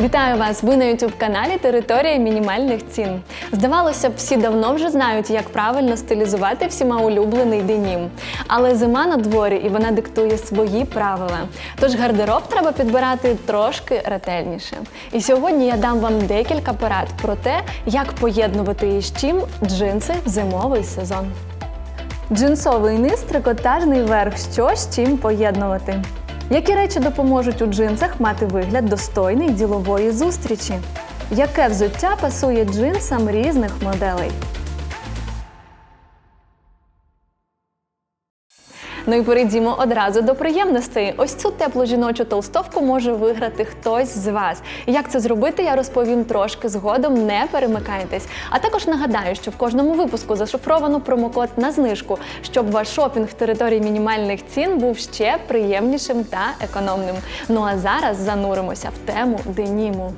Вітаю вас! Ви на youtube каналі Територія мінімальних цін. Здавалося б, всі давно вже знають, як правильно стилізувати всіма улюблений денім. Але зима на дворі і вона диктує свої правила. Тож гардероб треба підбирати трошки ретельніше. І сьогодні я дам вам декілька порад про те, як поєднувати із чим джинси в зимовий сезон. Джинсовий низ, трикотажний верх. Що з чим поєднувати? Які речі допоможуть у джинсах мати вигляд достойний ділової зустрічі? Яке взуття пасує джинсам різних моделей? Ну і перейдімо одразу до приємностей. Ось цю теплу жіночу толстовку може виграти хтось з вас. Як це зробити, я розповім трошки згодом. Не перемикайтесь. А також нагадаю, що в кожному випуску зашифровано промокод на знижку, щоб ваш шопінг в території мінімальних цін був ще приємнішим та економним. Ну а зараз зануримося в тему деніму.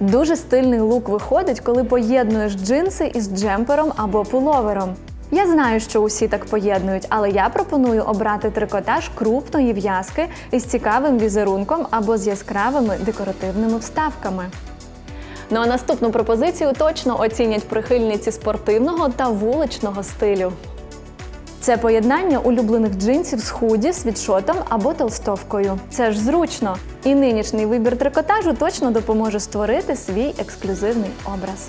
Дуже стильний лук виходить, коли поєднуєш джинси із джемпером або пуловером. Я знаю, що усі так поєднують, але я пропоную обрати трикотаж крупної в'язки із цікавим візерунком або з яскравими декоративними вставками. Ну а наступну пропозицію точно оцінять прихильниці спортивного та вуличного стилю. Це поєднання улюблених джинсів з худі, світшотом або толстовкою. Це ж зручно. І нинішній вибір трикотажу точно допоможе створити свій ексклюзивний образ.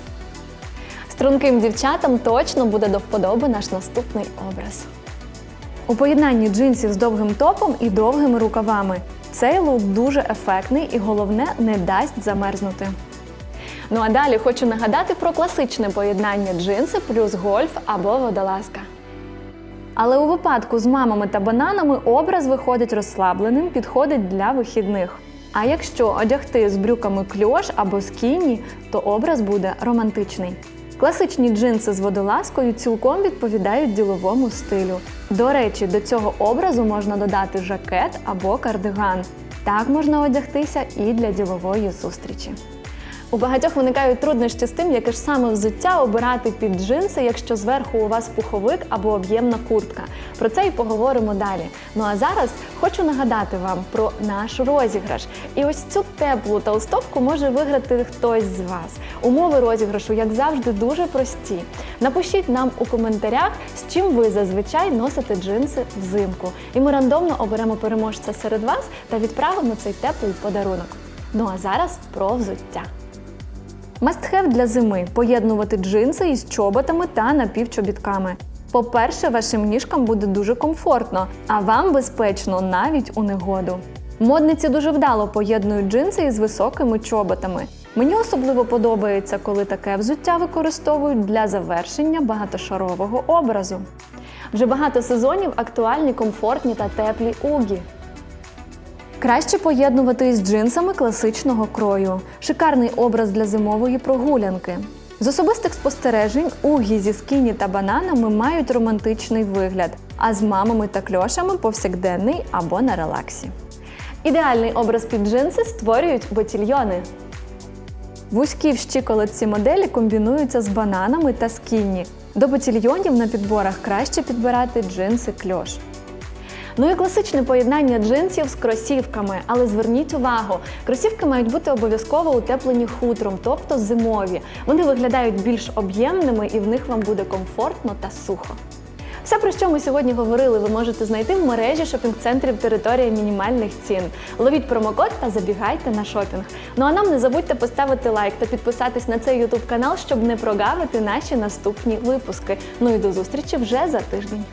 Струнким дівчатам точно буде до вподоби наш наступний образ. У поєднанні джинсів з довгим топом і довгими рукавами. Цей лук дуже ефектний і головне не дасть замерзнути. Ну а далі хочу нагадати про класичне поєднання джинси плюс гольф або водолазка. Але у випадку з мамами та бананами образ виходить розслабленим, підходить для вихідних. А якщо одягти з брюками кльош або скіні, то образ буде романтичний. Класичні джинси з водолазкою цілком відповідають діловому стилю. До речі, до цього образу можна додати жакет або кардиган. Так можна одягтися і для ділової зустрічі. У багатьох виникають труднощі з тим, яке ж саме взуття обирати під джинси, якщо зверху у вас пуховик або об'ємна куртка. Про це і поговоримо далі. Ну а зараз хочу нагадати вам про наш розіграш. І ось цю теплу толстовку може виграти хтось з вас. Умови розіграшу, як завжди, дуже прості. Напишіть нам у коментарях, з чим ви зазвичай носите джинси взимку. І ми рандомно оберемо переможця серед вас та відправимо цей теплий подарунок. Ну а зараз про взуття. Мастхев для зими поєднувати джинси із чоботами та напівчобітками. По-перше, вашим ніжкам буде дуже комфортно, а вам безпечно навіть у негоду. Модниці дуже вдало поєднують джинси із високими чоботами. Мені особливо подобається, коли таке взуття використовують для завершення багатошарового образу. Вже багато сезонів актуальні комфортні та теплі угі. Краще поєднувати із джинсами класичного крою. Шикарний образ для зимової прогулянки. З особистих спостережень угі зі скіні та бананами мають романтичний вигляд, а з мамами та кльошами повсякденний або на релаксі. Ідеальний образ під джинси створюють ботільйони. Вузькі в щиколотці моделі комбінуються з бананами та скінні. До ботільйонів на підборах краще підбирати джинси кльош. Ну і класичне поєднання джинсів з кросівками. Але зверніть увагу, кросівки мають бути обов'язково утеплені хутром, тобто зимові. Вони виглядають більш об'ємними і в них вам буде комфортно та сухо. Все, про що ми сьогодні говорили, ви можете знайти в мережі шопінг-центрів територія мінімальних цін. Ловіть промокод та забігайте на шопінг. Ну а нам не забудьте поставити лайк та підписатись на цей ютуб канал, щоб не прогавити наші наступні випуски. Ну і до зустрічі вже за тиждень.